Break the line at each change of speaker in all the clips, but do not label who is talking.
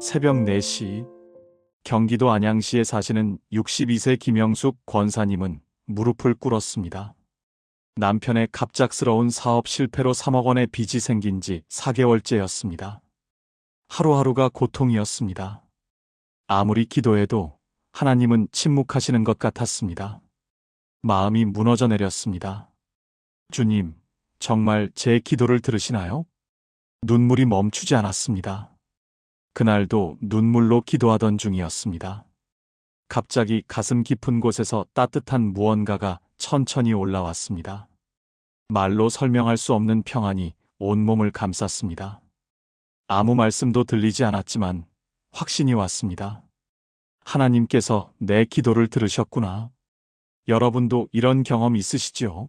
새벽 4시 경기도 안양시에 사시는 62세 김영숙 권사님은 무릎을 꿇었습니다. 남편의 갑작스러운 사업 실패로 3억 원의 빚이 생긴 지 4개월째였습니다. 하루하루가 고통이었습니다. 아무리 기도해도 하나님은 침묵하시는 것 같았습니다. 마음이 무너져 내렸습니다. 주님, 정말 제 기도를 들으시나요? 눈물이 멈추지 않았습니다. 그날도 눈물로 기도하던 중이었습니다. 갑자기 가슴 깊은 곳에서 따뜻한 무언가가 천천히 올라왔습니다. 말로 설명할 수 없는 평안이 온몸을 감쌌습니다. 아무 말씀도 들리지 않았지만 확신이 왔습니다. 하나님께서 내 기도를 들으셨구나. 여러분도 이런 경험 있으시지요?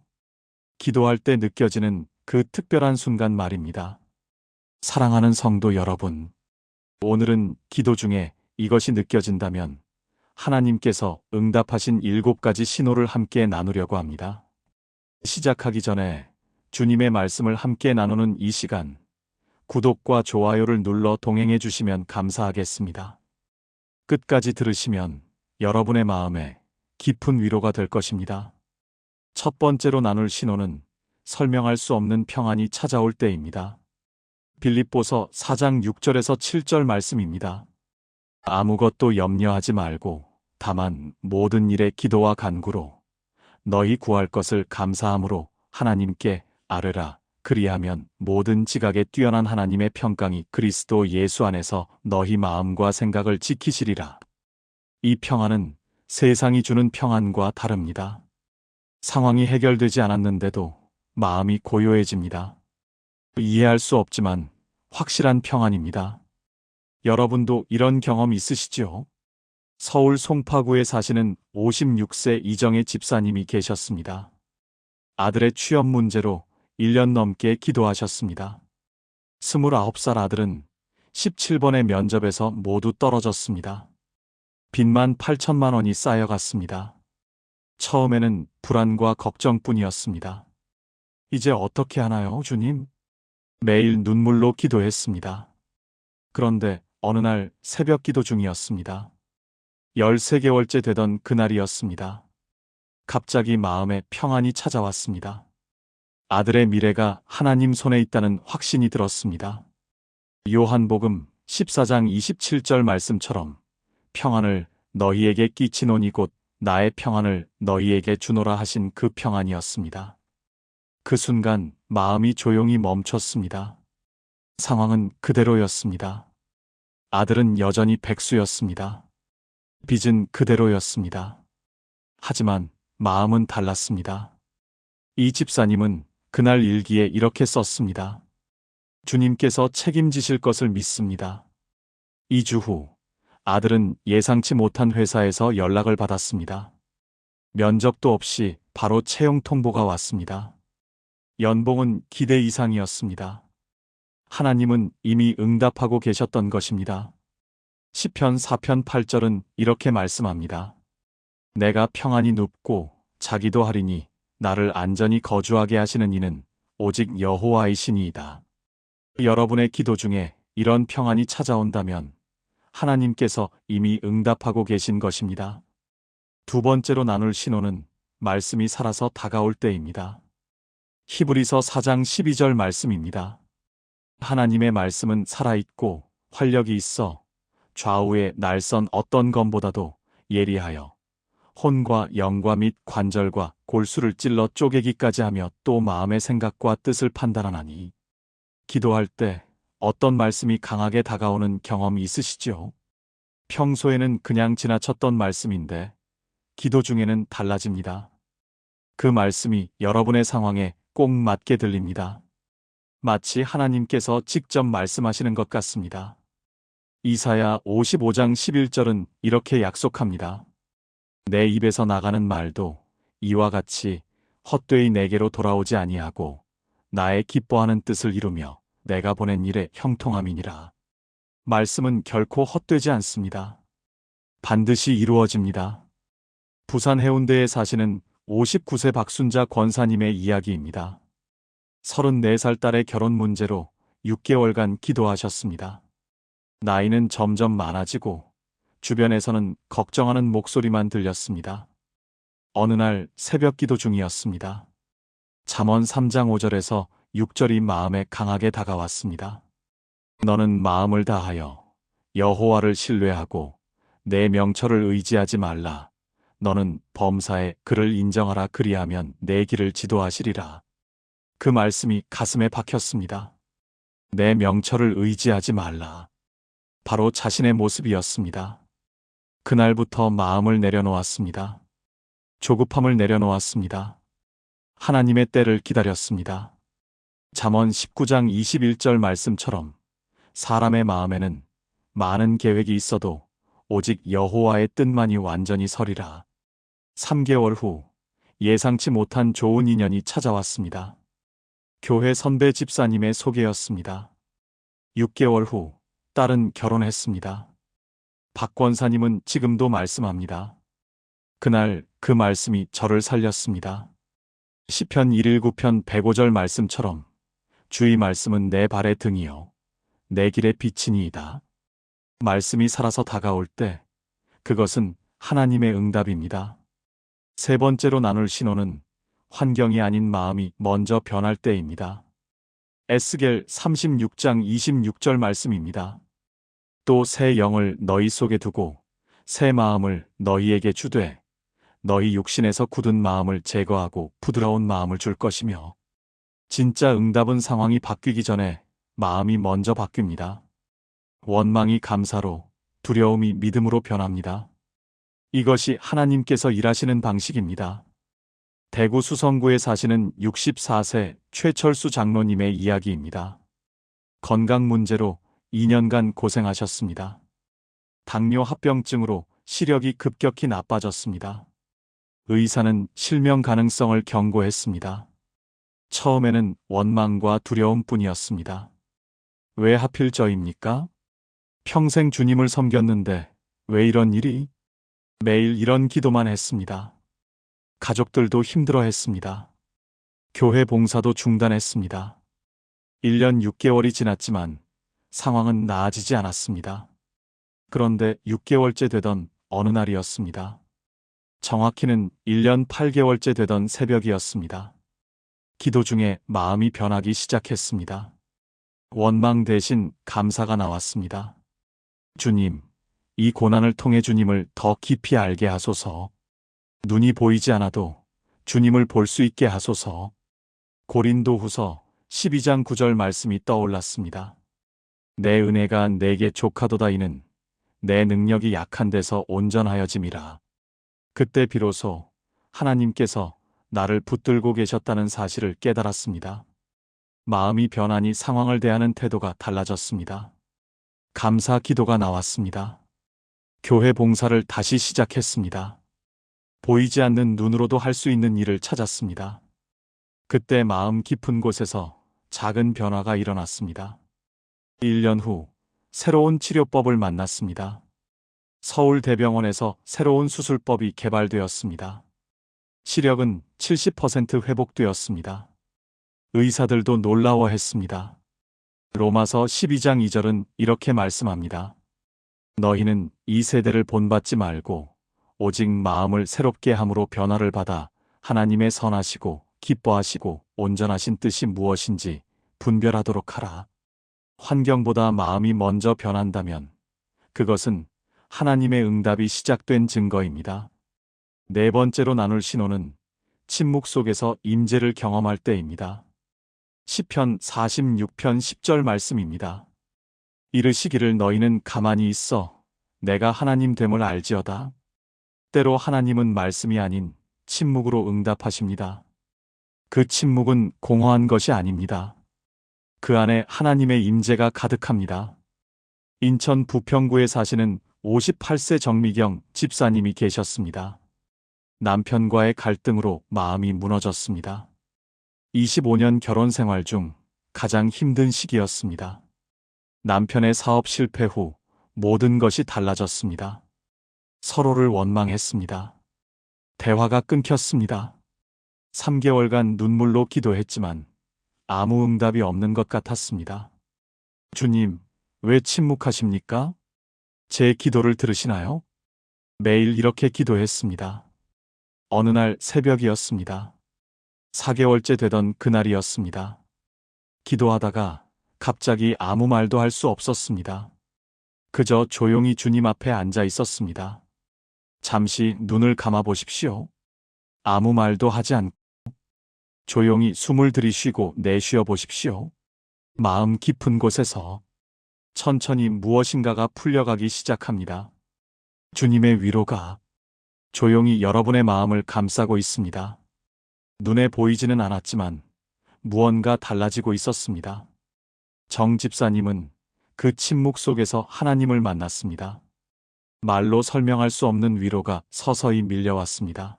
기도할 때 느껴지는 그 특별한 순간 말입니다. 사랑하는 성도 여러분, 오늘은 기도 중에 이것이 느껴진다면 하나님께서 응답하신 일곱 가지 신호를 함께 나누려고 합니다. 시작하기 전에 주님의 말씀을 함께 나누는 이 시간, 구독과 좋아요를 눌러 동행해 주시면 감사하겠습니다. 끝까지 들으시면 여러분의 마음에 깊은 위로가 될 것입니다. 첫 번째로 나눌 신호는 설명할 수 없는 평안이 찾아올 때입니다. 빌립보서 4장 6절에서 7절 말씀입니다. 아무것도 염려하지 말고 다만 모든 일에 기도와 간구로 너희 구할 것을 감사함으로 하나님께 아뢰라. 그리하면 모든 지각에 뛰어난 하나님의 평강이 그리스도 예수 안에서 너희 마음과 생각을 지키시리라. 이 평안은 세상이 주는 평안과 다릅니다. 상황이 해결되지 않았는데도 마음이 고요해집니다. 이해할 수 없지만 확실한 평안입니다. 여러분도 이런 경험 있으시죠? 서울 송파구에 사시는 56세 이정의 집사님이 계셨습니다. 아들의 취업 문제로 1년 넘게 기도하셨습니다. 29살 아들은 17번의 면접에서 모두 떨어졌습니다. 빚만 8천만 원이 쌓여갔습니다. 처음에는 불안과 걱정뿐이었습니다. 이제 어떻게 하나요, 주님? 매일 눈물로 기도했습니다. 그런데 어느 날 새벽 기도 중이었습니다. 13개월째 되던 그날이었습니다. 갑자기 마음에 평안이 찾아왔습니다. 아들의 미래가 하나님 손에 있다는 확신이 들었습니다. 요한복음 14장 27절 말씀처럼 평안을 너희에게 끼치노니 곧 나의 평안을 너희에게 주노라 하신 그 평안이었습니다. 그 순간 마음이 조용히 멈췄습니다. 상황은 그대로였습니다. 아들은 여전히 백수였습니다. 빚은 그대로였습니다. 하지만 마음은 달랐습니다. 이 집사님은 그날 일기에 이렇게 썼습니다. 주님께서 책임지실 것을 믿습니다. 2주 후 아들은 예상치 못한 회사에서 연락을 받았습니다. 면접도 없이 바로 채용 통보가 왔습니다. 연봉은 기대 이상이었습니다. 하나님은 이미 응답하고 계셨던 것입니다. 시편 4편 8절은 이렇게 말씀합니다. 내가 평안히 눕고 자기도 하리니 나를 안전히 거주하게 하시는 이는 오직 여호와이시니이다. 여러분의 기도 중에 이런 평안이 찾아온다면 하나님께서 이미 응답하고 계신 것입니다. 두 번째로 나눌 신호는 말씀이 살아서 다가올 때입니다. 히브리서 4장 12절 말씀입니다. 하나님의 말씀은 살아있고 활력이 있어 좌우의 날선 어떤 검보다도 예리하여 혼과 영과 및 관절과 골수를 찔러 쪼개기까지 하며 또 마음의 생각과 뜻을 판단하나니 기도할 때 어떤 말씀이 강하게 다가오는 경험이 있으시죠? 평소에는 그냥 지나쳤던 말씀인데 기도 중에는 달라집니다. 그 말씀이 여러분의 상황에 꼭 맞게 들립니다. 마치 하나님께서 직접 말씀하시는 것 같습니다. 이사야 55장 11절은 이렇게 약속합니다. 내 입에서 나가는 말도 이와 같이 헛되이 내게로 돌아오지 아니하고 나의 기뻐하는 뜻을 이루며 내가 보낸 일에 형통함이니라. 말씀은 결코 헛되지 않습니다. 반드시 이루어집니다. 부산 해운대에 사시는 59세 박순자 권사님의 이야기입니다. 34살 딸의 결혼 문제로 6개월간 기도하셨습니다. 나이는 점점 많아지고 주변에서는 걱정하는 목소리만 들렸습니다. 어느 날 새벽 기도 중이었습니다. 잠언 3장 5절에서 6절이 마음에 강하게 다가왔습니다. 너는 마음을 다하여 여호와를 신뢰하고 내 명철을 의지하지 말라. 너는 범사에 그를 인정하라 그리하면 내 길을 지도하시리라. 그 말씀이 가슴에 박혔습니다. 내 명철을 의지하지 말라. 바로 자신의 모습이었습니다. 그날부터 마음을 내려놓았습니다. 조급함을 내려놓았습니다. 하나님의 때를 기다렸습니다. 잠언 19장 21절 말씀처럼 사람의 마음에는 많은 계획이 있어도 오직 여호와의 뜻만이 완전히 서리라. 3개월 후 예상치 못한 좋은 인연이 찾아왔습니다. 교회 선배 집사님의 소개였습니다. 6개월 후 딸은 결혼했습니다. 박 권사님은 지금도 말씀합니다. 그날 그 말씀이 저를 살렸습니다. 시편 119편 105절 말씀처럼 주의 말씀은 내 발의 등이요 내 길의 빛이니이다. 말씀이 살아서 다가올 때 그것은 하나님의 응답입니다. 세 번째로 나눌 신호는 환경이 아닌 마음이 먼저 변할 때입니다. 에스겔 36장 26절 말씀입니다. 또 새 영을 너희 속에 두고 새 마음을 너희에게 주되 너희 육신에서 굳은 마음을 제거하고 부드러운 마음을 줄 것이며 진짜 응답은 상황이 바뀌기 전에 마음이 먼저 바뀝니다. 원망이 감사로 두려움이 믿음으로 변합니다. 이것이 하나님께서 일하시는 방식입니다. 대구 수성구에 사시는 64세 최철수 장로님의 이야기입니다. 건강 문제로 2년간 고생하셨습니다. 당뇨 합병증으로 시력이 급격히 나빠졌습니다. 의사는 실명 가능성을 경고했습니다. 처음에는 원망과 두려움 뿐이었습니다. 왜 하필 저입니까? 평생 주님을 섬겼는데 왜 이런 일이? 매일 이런 기도만 했습니다. 가족들도 힘들어 했습니다. 교회 봉사도 중단했습니다. 1년 6개월이 지났지만 상황은 나아지지 않았습니다. 그런데 6개월째 되던 어느 날이었습니다. 정확히는 1년 8개월째 되던 새벽이었습니다. 기도 중에 마음이 변하기 시작했습니다. 원망 대신 감사가 나왔습니다. 주님, 이 고난을 통해 주님을 더 깊이 알게 하소서. 눈이 보이지 않아도 주님을 볼 수 있게 하소서. 고린도 후서 12장 9절 말씀이 떠올랐습니다. 내 은혜가 내게 족하도다 이는 내 능력이 약한 데서 온전하여짐이라. 그때 비로소 하나님께서 나를 붙들고 계셨다는 사실을 깨달았습니다. 마음이 변하니 상황을 대하는 태도가 달라졌습니다. 감사 기도가 나왔습니다. 교회 봉사를 다시 시작했습니다. 보이지 않는 눈으로도 할 수 있는 일을 찾았습니다. 그때 마음 깊은 곳에서 작은 변화가 일어났습니다. 1년 후 새로운 치료법을 만났습니다. 서울대병원에서 새로운 수술법이 개발되었습니다. 시력은 70% 회복되었습니다. 의사들도 놀라워했습니다. 로마서 12장 2절은 이렇게 말씀합니다. 너희는 이 세대를 본받지 말고 오직 마음을 새롭게 함으로 변화를 받아 하나님의 선하시고 기뻐하시고 온전하신 뜻이 무엇인지 분별하도록 하라. 환경보다 마음이 먼저 변한다면 그것은 하나님의 응답이 시작된 증거입니다. 네 번째로 나눌 신호는 침묵 속에서 임재를 경험할 때입니다. 시편 46편 10절 말씀입니다. 이르시기를 너희는 가만히 있어 내가 하나님 됨을 알지어다. 때로 하나님은 말씀이 아닌 침묵으로 응답하십니다. 그 침묵은 공허한 것이 아닙니다. 그 안에 하나님의 임재가 가득합니다. 인천 부평구에 사시는 58세 정미경 집사님이 계셨습니다. 남편과의 갈등으로 마음이 무너졌습니다. 25년 결혼 생활 중 가장 힘든 시기였습니다. 남편의 사업 실패 후 모든 것이 달라졌습니다. 서로를 원망했습니다. 대화가 끊겼습니다. 3개월간 눈물로 기도했지만 아무 응답이 없는 것 같았습니다. 주님, 왜 침묵하십니까? 제 기도를 들으시나요? 매일 이렇게 기도했습니다. 어느 날 새벽이었습니다. 4개월째 되던 그날이었습니다. 기도하다가 갑자기 아무 말도 할 수 없었습니다. 그저 조용히 주님 앞에 앉아 있었습니다. 잠시 눈을 감아 보십시오. 아무 말도 하지 않고 조용히 숨을 들이쉬고 내쉬어 보십시오. 마음 깊은 곳에서 천천히 무엇인가가 풀려가기 시작합니다. 주님의 위로가 조용히 여러분의 마음을 감싸고 있습니다. 눈에 보이지는 않았지만 무언가 달라지고 있었습니다. 정 집사님은 그 침묵 속에서 하나님을 만났습니다. 말로 설명할 수 없는 위로가 서서히 밀려왔습니다.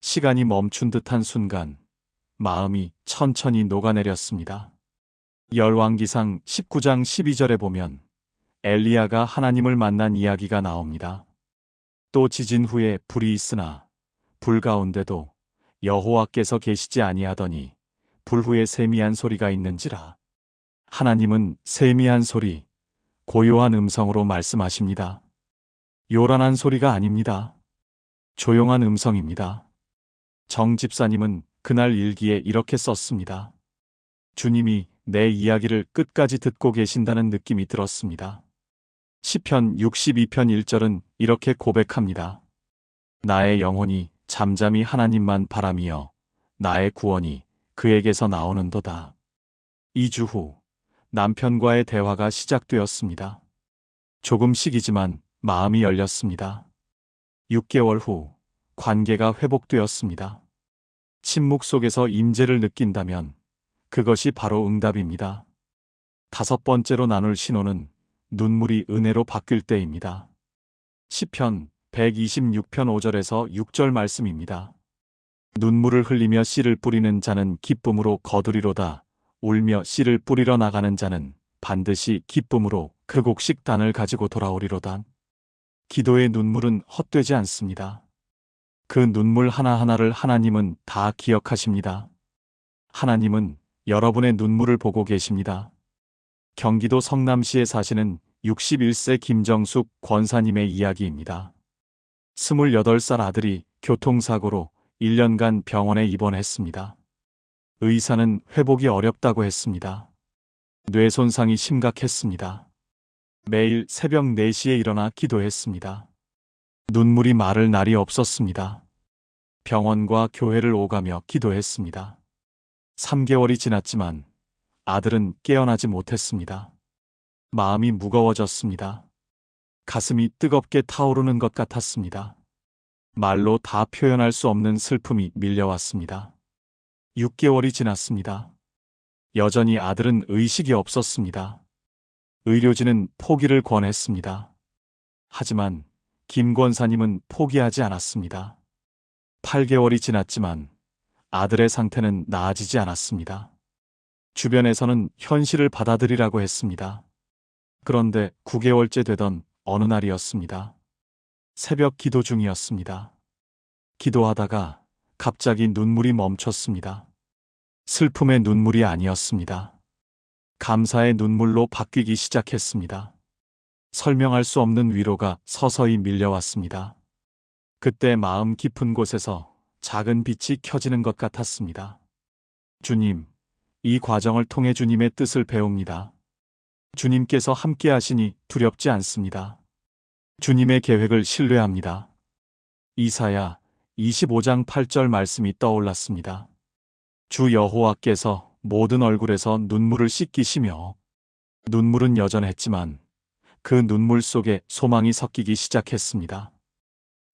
시간이 멈춘 듯한 순간 마음이 천천히 녹아내렸습니다. 열왕기상 19장 12절에 보면 엘리야가 하나님을 만난 이야기가 나옵니다. 또 지진 후에 불이 있으나 불 가운데도 여호와께서 계시지 아니하더니 불 후에 세미한 소리가 있는지라. 하나님은 세미한 소리, 고요한 음성으로 말씀하십니다. 요란한 소리가 아닙니다. 조용한 음성입니다. 정 집사님은 그날 일기에 이렇게 썼습니다. 주님이 내 이야기를 끝까지 듣고 계신다는 느낌이 들었습니다. 시편 62편 1절은 이렇게 고백합니다. 나의 영혼이 잠잠히 하나님만 바라미어 나의 구원이 그에게서 나오는도다. 2주 후 남편과의 대화가 시작되었습니다. 조금씩이지만 마음이 열렸습니다. 6개월 후 관계가 회복되었습니다. 침묵 속에서 임재를 느낀다면 그것이 바로 응답입니다. 다섯 번째로 나눌 신호는 눈물이 은혜로 바뀔 때입니다. 시편 126편 5절에서 6절 말씀입니다. 눈물을 흘리며 씨를 뿌리는 자는 기쁨으로 거두리로다. 울며 씨를 뿌리러 나가는 자는 반드시 기쁨으로 그 곡식 단을 가지고 돌아오리로다. 기도의 눈물은 헛되지 않습니다. 그 눈물 하나하나를 하나님은 다 기억하십니다. 하나님은 여러분의 눈물을 보고 계십니다. 경기도 성남시에 사시는 61세 김정숙 권사님의 이야기입니다. 28살 아들이 교통사고로 1년간 병원에 입원했습니다. 의사는 회복이 어렵다고 했습니다. 뇌 손상이 심각했습니다. 매일 새벽 4시에 일어나 기도했습니다. 눈물이 마를 날이 없었습니다. 병원과 교회를 오가며 기도했습니다. 3개월이 지났지만 아들은 깨어나지 못했습니다. 마음이 무거워졌습니다. 가슴이 뜨겁게 타오르는 것 같았습니다. 말로 다 표현할 수 없는 슬픔이 밀려왔습니다. 6개월이 지났습니다. 여전히 아들은 의식이 없었습니다. 의료진은 포기를 권했습니다. 하지만 김 권사님은 포기하지 않았습니다. 8개월이 지났지만 아들의 상태는 나아지지 않았습니다. 주변에서는 현실을 받아들이라고 했습니다. 그런데 9개월째 되던 어느 날이었습니다. 새벽 기도 중이었습니다. 기도하다가 갑자기 눈물이 멈췄습니다. 슬픔의 눈물이 아니었습니다. 감사의 눈물로 바뀌기 시작했습니다. 설명할 수 없는 위로가 서서히 밀려왔습니다. 그때 마음 깊은 곳에서 작은 빛이 켜지는 것 같았습니다. 주님, 이 과정을 통해 주님의 뜻을 배웁니다. 주님께서 함께 하시니 두렵지 않습니다. 주님의 계획을 신뢰합니다. 이사야 25장 8절 말씀이 떠올랐습니다. 주 여호와께서 모든 얼굴에서 눈물을 씻기시며 눈물은 여전했지만 그 눈물 속에 소망이 섞이기 시작했습니다.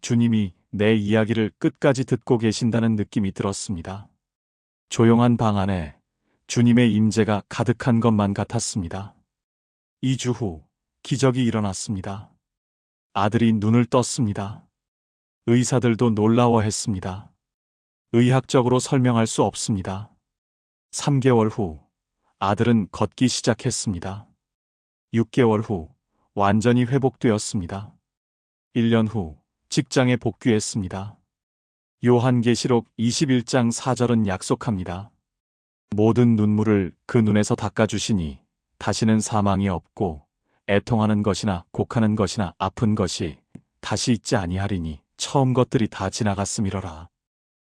주님이 내 이야기를 끝까지 듣고 계신다는 느낌이 들었습니다. 조용한 방 안에 주님의 임재가 가득한 것만 같았습니다. 2주 후 기적이 일어났습니다. 아들이 눈을 떴습니다. 의사들도 놀라워했습니다. 의학적으로 설명할 수 없습니다. 3개월 후 아들은 걷기 시작했습니다. 6개월 후 완전히 회복되었습니다. 1년 후 직장에 복귀했습니다. 요한계시록 21장 4절은 약속합니다. 모든 눈물을 그 눈에서 닦아주시니 다시는 사망이 없고 애통하는 것이나 곡하는 것이나 아픈 것이 다시 있지 아니하리니 처음 것들이 다 지나갔음이러라.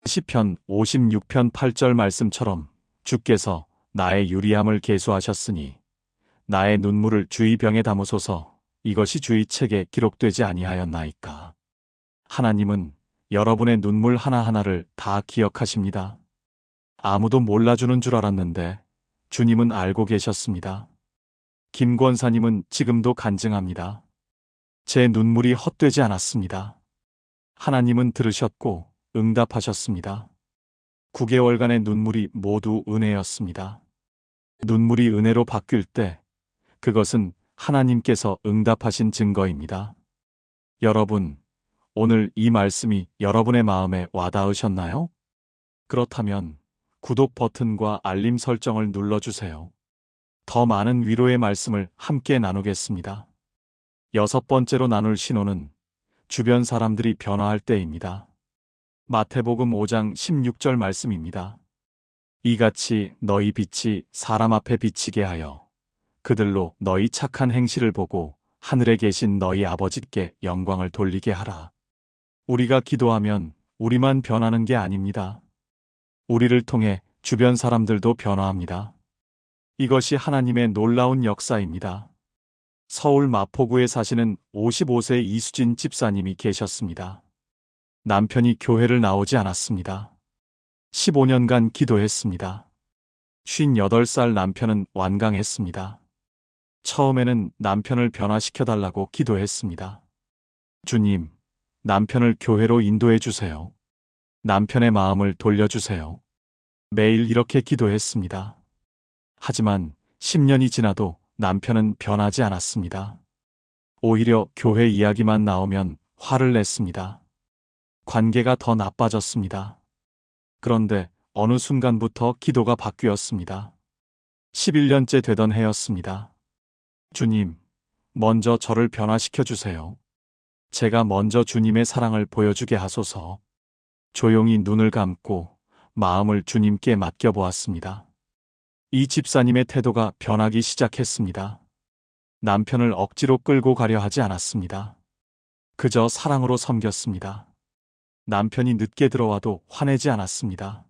시편 56편 8절 말씀처럼 주께서 나의 유리함을 계수하셨으니 나의 눈물을 주의 병에 담으소서 이것이 주의 책에 기록되지 아니하였나이까. 하나님은 여러분의 눈물 하나하나를 다 기억하십니다. 아무도 몰라주는 줄 알았는데 주님은 알고 계셨습니다. 김 권사님은 지금도 간증합니다. 제 눈물이 헛되지 않았습니다. 하나님은 들으셨고 응답하셨습니다. 9개월간의 눈물이 모두 은혜였습니다. 눈물이 은혜로 바뀔 때 그것은 하나님께서 응답하신 증거입니다. 여러분, 오늘 이 말씀이 여러분의 마음에 와닿으셨나요? 그렇다면 구독 버튼과 알림 설정을 눌러주세요. 더 많은 위로의 말씀을 함께 나누겠습니다. 여섯 번째로 나눌 신호는 주변 사람들이 변화할 때입니다. 마태복음 5장 16절 말씀입니다. 이같이 너희 빛이 사람 앞에 비치게 하여 그들로 너희 착한 행실을 보고 하늘에 계신 너희 아버지께 영광을 돌리게 하라. 우리가 기도하면 우리만 변하는 게 아닙니다. 우리를 통해 주변 사람들도 변화합니다. 이것이 하나님의 놀라운 역사입니다. 서울 마포구에 사시는 55세 이수진 집사님이 계셨습니다. 남편이 교회를 나오지 않았습니다. 15년간 기도했습니다. 58살 남편은 완강했습니다. 처음에는 남편을 변화시켜달라고 기도했습니다. 주님, 남편을 교회로 인도해 주세요. 남편의 마음을 돌려주세요. 매일 이렇게 기도했습니다. 하지만 10년이 지나도 남편은 변하지 않았습니다. 오히려 교회 이야기만 나오면 화를 냈습니다. 관계가 더 나빠졌습니다. 그런데 어느 순간부터 기도가 바뀌었습니다. 11년째 되던 해였습니다. 주님, 먼저 저를 변화시켜 주세요. 제가 먼저 주님의 사랑을 보여주게 하소서. 조용히 눈을 감고 마음을 주님께 맡겨보았습니다. 이 집사님의 태도가 변하기 시작했습니다. 남편을 억지로 끌고 가려 하지 않았습니다. 그저 사랑으로 섬겼습니다. 남편이 늦게 들어와도 화내지 않았습니다.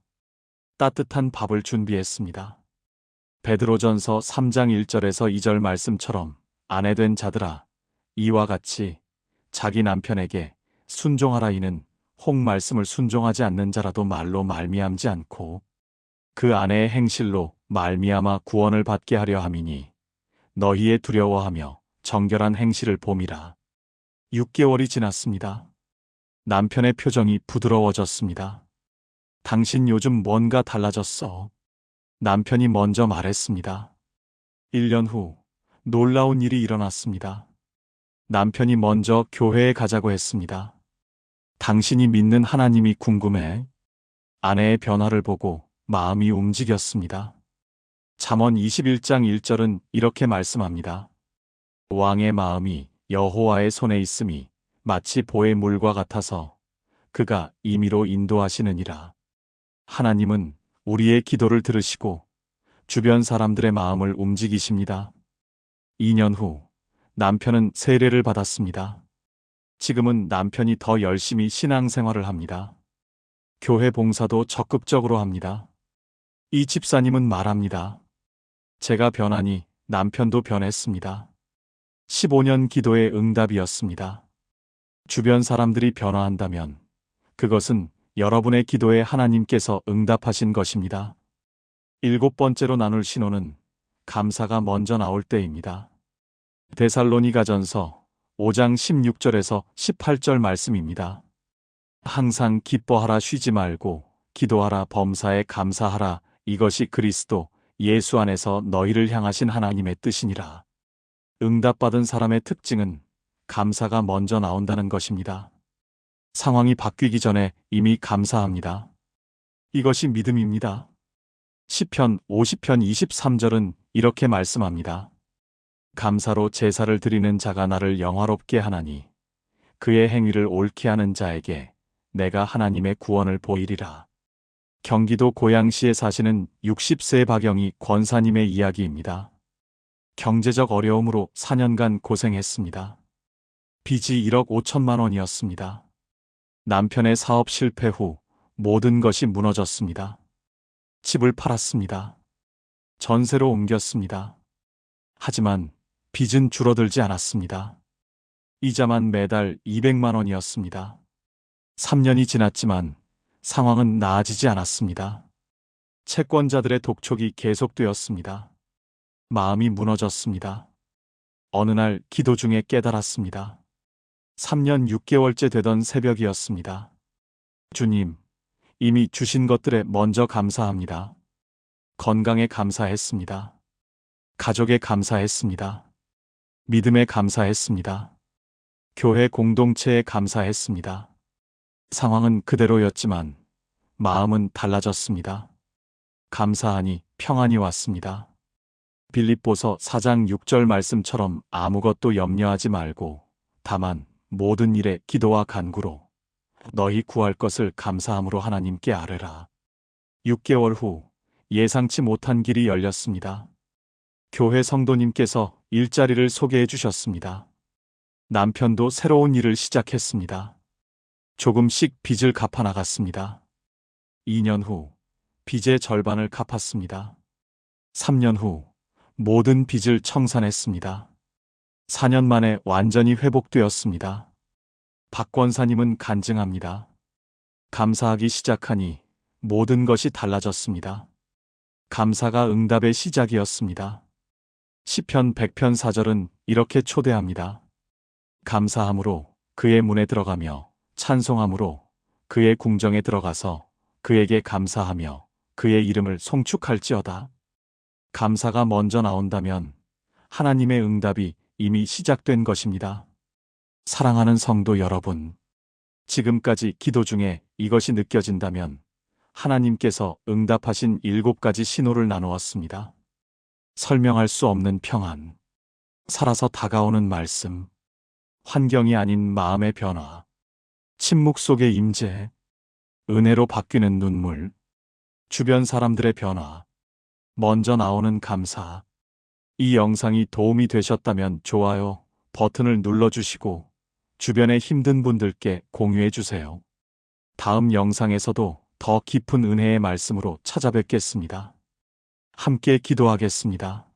따뜻한 밥을 준비했습니다. 베드로전서 3장 1절에서 2절 말씀처럼 아내 된 자들아 이와 같이 자기 남편에게 순종하라 이는 혹 말씀을 순종하지 않는 자라도 말로 말미암지 않고 그 아내의 행실로 말미암아 구원을 받게 하려 함이니 너희의 두려워하며 정결한 행실을 봄이라. 6개월이 지났습니다. 남편의 표정이 부드러워졌습니다. 당신 요즘 뭔가 달라졌어. 남편이 먼저 말했습니다. 1년 후 놀라운 일이 일어났습니다. 남편이 먼저 교회에 가자고 했습니다. 당신이 믿는 하나님이 궁금해. 아내의 변화를 보고 마음이 움직였습니다. 잠언 21장 1절은 이렇게 말씀합니다. 왕의 마음이 여호와의 손에 있음이 마치 보의 물과 같아서 그가 임의로 인도하시느니라. 하나님은 우리의 기도를 들으시고 주변 사람들의 마음을 움직이십니다. 2년 후 남편은 세례를 받았습니다. 지금은 남편이 더 열심히 신앙생활을 합니다. 교회 봉사도 적극적으로 합니다. 이 집사님은 말합니다. 제가 변하니 남편도 변했습니다. 15년 기도의 응답이었습니다. 주변 사람들이 변화한다면 그것은 여러분의 기도에 하나님께서 응답하신 것입니다. 일곱 번째로 나눌 신호는 감사가 먼저 나올 때입니다. 데살로니가전서 5장 16절에서 18절 말씀입니다. 항상 기뻐하라 쉬지 말고 기도하라 범사에 감사하라 이것이 그리스도 예수 안에서 너희를 향하신 하나님의 뜻이니라. 응답받은 사람의 특징은 감사가 먼저 나온다는 것입니다. 상황이 바뀌기 전에 이미 감사합니다. 이것이 믿음입니다. 시편 50편 23절은 이렇게 말씀합니다. 감사로 제사를 드리는 자가 나를 영화롭게 하나니 그의 행위를 옳게 하는 자에게 내가 하나님의 구원을 보이리라. 경기도 고양시에 사시는 60세 박영희 권사님의 이야기입니다. 경제적 어려움으로 4년간 고생했습니다. 빚이 1억 5천만 원이었습니다. 남편의 사업 실패 후 모든 것이 무너졌습니다. 집을 팔았습니다. 전세로 옮겼습니다. 하지만 빚은 줄어들지 않았습니다. 이자만 매달 200만 원이었습니다. 3년이 지났지만 상황은 나아지지 않았습니다. 채권자들의 독촉이 계속되었습니다. 마음이 무너졌습니다. 어느 날 기도 중에 깨달았습니다. 3년 6개월째 되던 새벽이었습니다. 주님, 이미 주신 것들에 먼저 감사합니다. 건강에 감사했습니다. 가족에 감사했습니다. 믿음에 감사했습니다. 교회 공동체에 감사했습니다. 상황은 그대로였지만 마음은 달라졌습니다. 감사하니 평안이 왔습니다. 빌립보서 4장 6절 말씀처럼 아무것도 염려하지 말고 다만 모든 일에 기도와 간구로 너희 구할 것을 감사함으로 하나님께 아뢰라. 6개월 후 예상치 못한 길이 열렸습니다. 교회 성도님께서 일자리를 소개해 주셨습니다. 남편도 새로운 일을 시작했습니다. 조금씩 빚을 갚아 나갔습니다. 2년 후 빚의 절반을 갚았습니다. 3년 후 모든 빚을 청산했습니다. 4년 만에 완전히 회복되었습니다. 박 권사님은 간증합니다. 감사하기 시작하니 모든 것이 달라졌습니다. 감사가 응답의 시작이었습니다. 시편 100편 4절은 이렇게 초대합니다. 감사함으로 그의 문에 들어가며 찬송함으로 그의 궁정에 들어가서 그에게 감사하며 그의 이름을 송축할지어다. 감사가 먼저 나온다면 하나님의 응답이 이미 시작된 것입니다. 사랑하는 성도 여러분, 지금까지 기도 중에 이것이 느껴진다면 하나님께서 응답하신 일곱 가지 신호를 나누었습니다. 설명할 수 없는 평안, 살아서 다가오는 말씀, 환경이 아닌 마음의 변화, 침묵 속의 임재, 은혜로 바뀌는 눈물, 주변 사람들의 변화, 먼저 나오는 감사. 이 영상이 도움이 되셨다면 좋아요 버튼을 눌러주시고 주변의 힘든 분들께 공유해 주세요. 다음 영상에서도 더 깊은 은혜의 말씀으로 찾아뵙겠습니다. 함께 기도하겠습니다.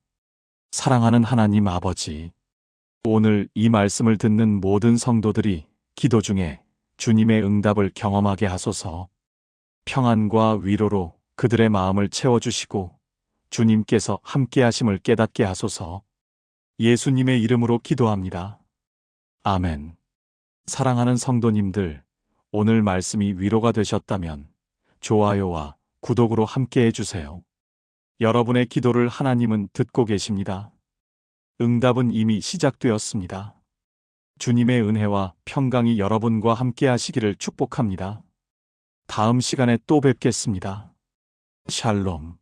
사랑하는 하나님 아버지, 오늘 이 말씀을 듣는 모든 성도들이 기도 중에 주님의 응답을 경험하게 하소서 평안과 위로로 그들의 마음을 채워주시고 주님께서 함께 하심을 깨닫게 하소서 예수님의 이름으로 기도합니다. 아멘. 사랑하는 성도님들, 오늘 말씀이 위로가 되셨다면 좋아요와 구독으로 함께 해주세요. 여러분의 기도를 하나님은 듣고 계십니다. 응답은 이미 시작되었습니다. 주님의 은혜와 평강이 여러분과 함께 하시기를 축복합니다. 다음 시간에 또 뵙겠습니다. 샬롬.